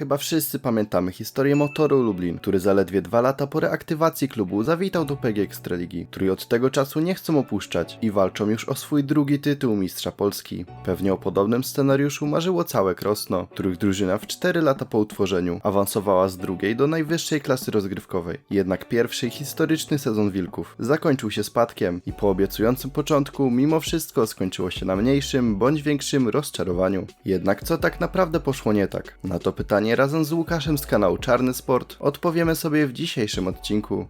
Chyba wszyscy pamiętamy historię Motoru Lublin, który zaledwie dwa lata po reaktywacji klubu zawitał do PG Ekstraligi, który od tego czasu nie chcą opuszczać i walczą już o swój drugi tytuł mistrza Polski. Pewnie o podobnym scenariuszu marzyło całe Krosno, których drużyna w 4 lata po utworzeniu awansowała z drugiej do najwyższej klasy rozgrywkowej. Jednak pierwszy historyczny sezon Wilków zakończył się spadkiem i po obiecującym początku mimo wszystko skończyło się na mniejszym bądź większym rozczarowaniu. Jednak co tak naprawdę poszło nie tak? Na to pytanie razem z Łukaszem z kanału Czarny Sport odpowiemy sobie w dzisiejszym odcinku.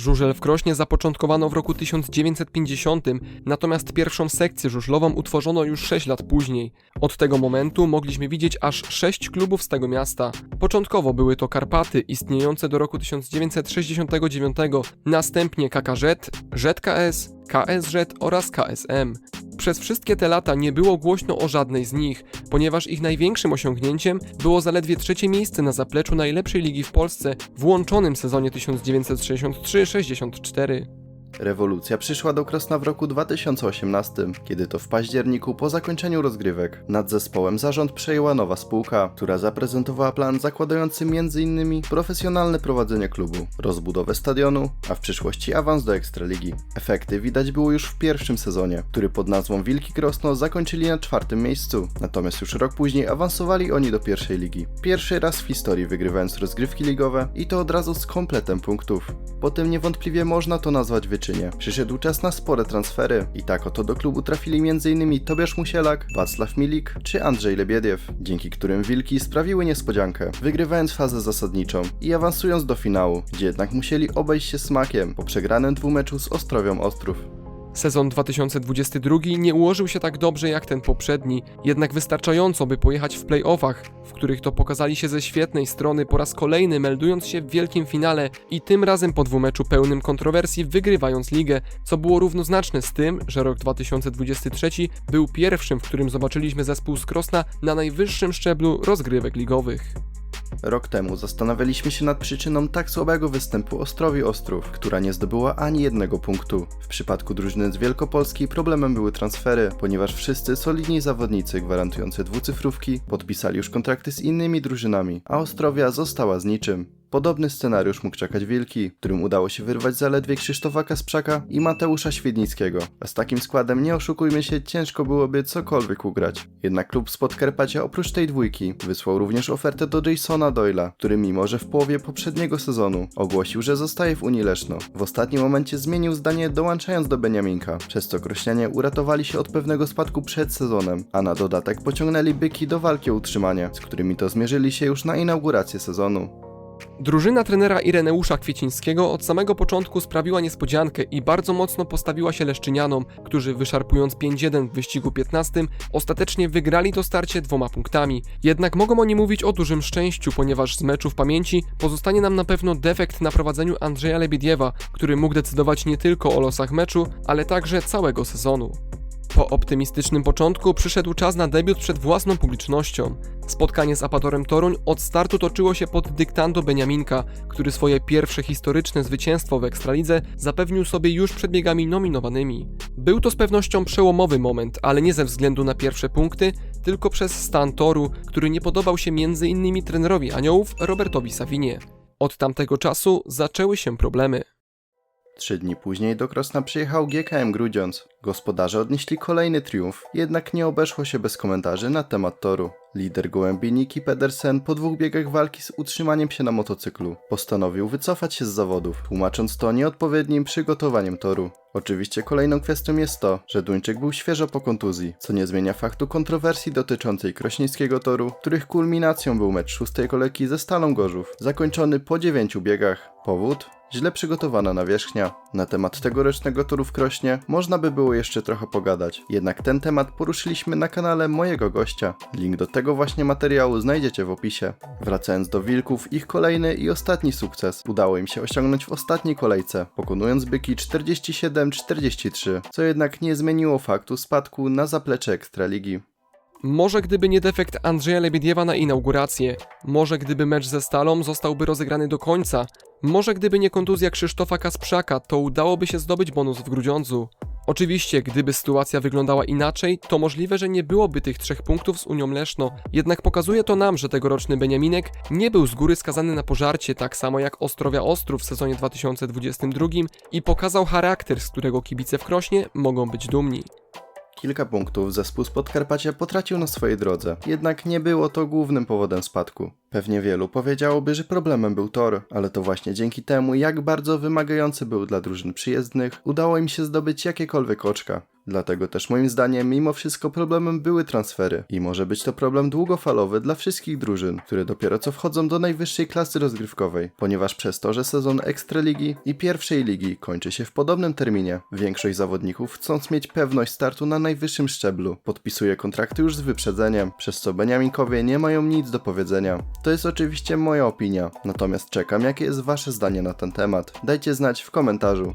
Żużel w Krośnie zapoczątkowano w roku 1950, natomiast pierwszą sekcję żużlową utworzono już 6 lat później. Od tego momentu mogliśmy widzieć aż 6 klubów z tego miasta. Początkowo były to Karpaty, istniejące do roku 1969, następnie KKZ, ZKS, KSZ oraz KSM. Przez wszystkie te lata nie było głośno o żadnej z nich, ponieważ ich największym osiągnięciem było zaledwie trzecie miejsce na zapleczu najlepszej ligi w Polsce w łączonym sezonie 1963-64. Rewolucja przyszła do Krosna w roku 2018, kiedy to w październiku po zakończeniu rozgrywek nad zespołem zarząd przejęła nowa spółka, która zaprezentowała plan zakładający m.in. profesjonalne prowadzenie klubu, rozbudowę stadionu, a w przyszłości awans do Ekstraligi. Efekty widać było już w pierwszym sezonie, który pod nazwą Wilki Krosno zakończyli na czwartym miejscu, natomiast już rok później awansowali oni do pierwszej ligi. Pierwszy raz w historii wygrywając rozgrywki ligowe i to od razu z kompletem punktów. Potem niewątpliwie można to nazwać Przyszedł czas na spore transfery i tak oto do klubu trafili m.in. Tobiasz Musielak, Wacław Milik czy Andrzej Lebiediew, dzięki którym Wilki sprawiły niespodziankę, wygrywając fazę zasadniczą i awansując do finału, gdzie jednak musieli obejść się smakiem po przegranym dwumeczu z Ostrowią Ostrów. Sezon 2022 nie ułożył się tak dobrze jak ten poprzedni, jednak wystarczająco, by pojechać w playoffach, w których to pokazali się ze świetnej strony po raz kolejny meldując się w wielkim finale i tym razem po dwumeczu pełnym kontrowersji wygrywając ligę, co było równoznaczne z tym, że rok 2023 był pierwszym, w którym zobaczyliśmy zespół z Krosna na najwyższym szczeblu rozgrywek ligowych. Rok temu zastanawialiśmy się nad przyczyną tak słabego występu Ostrowi Ostrów, która nie zdobyła ani jednego punktu. W przypadku drużyny z Wielkopolski problemem były transfery, ponieważ wszyscy solidni zawodnicy gwarantujący dwucyfrówki podpisali już kontrakty z innymi drużynami, a Ostrowia została z niczym. Podobny scenariusz mógł czekać Wilki, którym udało się wyrwać zaledwie Krzysztofa Kasprzaka i Mateusza Świdnickiego. A z takim składem, nie oszukujmy się, ciężko byłoby cokolwiek ugrać. Jednak klub z Podkarpacia oprócz tej dwójki wysłał również ofertę do Jasona Doyla, który mimo, że w połowie poprzedniego sezonu ogłosił, że zostaje w Unii Leszno, w ostatnim momencie zmienił zdanie dołączając do Beniaminka, przez co Krośnianie uratowali się od pewnego spadku przed sezonem, a na dodatek pociągnęli byki do walki o utrzymanie, z którymi to zmierzyli się już na inaugurację sezonu. Drużyna trenera Ireneusza Kwiecińskiego od samego początku sprawiła niespodziankę i bardzo mocno postawiła się Leszczynianom, którzy wyszarpując 5-1 w wyścigu 15 ostatecznie wygrali to starcie dwoma punktami. Jednak mogą oni mówić o dużym szczęściu, ponieważ z meczu w pamięci pozostanie nam na pewno defekt na prowadzeniu Andrzeja Lebiediewa, który mógł decydować nie tylko o losach meczu, ale także całego sezonu. Po optymistycznym początku przyszedł czas na debiut przed własną publicznością. Spotkanie z Apatorem Toruń od startu toczyło się pod dyktando Beniaminka, który swoje pierwsze historyczne zwycięstwo w Ekstralidze zapewnił sobie już przed biegami nominowanymi. Był to z pewnością przełomowy moment, ale nie ze względu na pierwsze punkty, tylko przez stan toru, który nie podobał się m.in. trenerowi Aniołów Robertowi Savinie. Od tamtego czasu zaczęły się problemy. Trzy dni później do Krosna przyjechał GKM Grudziądz. Gospodarze odnieśli kolejny triumf, jednak nie obeszło się bez komentarzy na temat toru. Lider gołębi Niki Pedersen po dwóch biegach walki z utrzymaniem się na motocyklu postanowił wycofać się z zawodów, tłumacząc to nieodpowiednim przygotowaniem toru. Oczywiście kolejną kwestią jest to, że Duńczyk był świeżo po kontuzji, co nie zmienia faktu kontrowersji dotyczącej krośnieńskiego toru, których kulminacją był mecz szóstej kolejki ze Stalą Gorzów, zakończony po dziewięciu biegach. Powód? Źle przygotowana nawierzchnia. Na temat tegorocznego toru w Krośnie można by było jeszcze trochę pogadać, jednak ten temat poruszyliśmy na kanale mojego gościa. Link do tego właśnie materiału znajdziecie w opisie. Wracając do Wilków, ich kolejny i ostatni sukces udało im się osiągnąć w ostatniej kolejce, pokonując byki 47-43, co jednak nie zmieniło faktu spadku na zaplecze Ekstraligi. Może gdyby nie defekt Andrzeja Lebiediewa na inaugurację, może gdyby mecz ze Stalą zostałby rozegrany do końca, może gdyby nie kontuzja Krzysztofa Kasprzaka, to udałoby się zdobyć bonus w Grudziądzu. Oczywiście, gdyby sytuacja wyglądała inaczej, to możliwe, że nie byłoby tych trzech punktów z Unią Leszno. Jednak pokazuje to nam, że tegoroczny Beniaminek nie był z góry skazany na pożarcie, tak samo jak Ostrowia Ostrów w sezonie 2022 i pokazał charakter, z którego kibice w Krośnie mogą być dumni. Kilka punktów zespół z Podkarpacia potracił na swojej drodze, jednak nie było to głównym powodem spadku. Pewnie wielu powiedziałoby, że problemem był tor, ale to właśnie dzięki temu, jak bardzo wymagający był dla drużyn przyjezdnych, udało im się zdobyć jakiekolwiek oczka. Dlatego też moim zdaniem mimo wszystko problemem były transfery i może być to problem długofalowy dla wszystkich drużyn, które dopiero co wchodzą do najwyższej klasy rozgrywkowej, ponieważ przez to, że sezon Ekstraligi i pierwszej ligi kończy się w podobnym terminie, większość zawodników chcąc mieć pewność startu na najwyższym szczeblu, podpisuje kontrakty już z wyprzedzeniem, przez co Beniaminkowie nie mają nic do powiedzenia. To jest oczywiście moja opinia, natomiast czekam jakie jest wasze zdanie na ten temat. Dajcie znać w komentarzu.